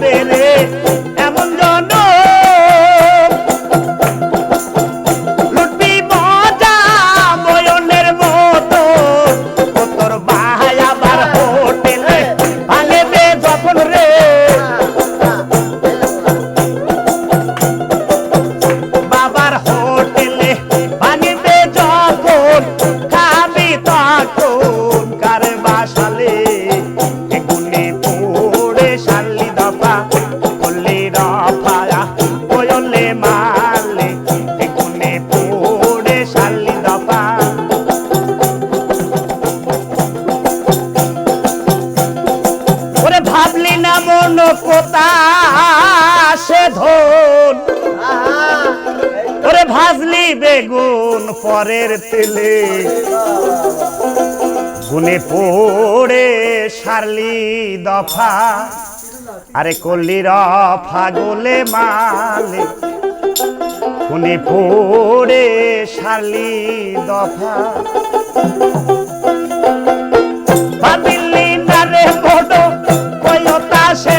saber দফায়া ওয়লে মারলে এগুনে পড়ে শালি দফা। ওরে ভাবলি না মন কোথা, সে ধন। ওরে ভাজলি বেগুন পরের তেলে। গুনে পড়ে সারলি দফা। আরে কল্লির ফাগলে মালে কোনে পড়ে শালি দফা। বাদিল্লি নারে বড় কয়তা সে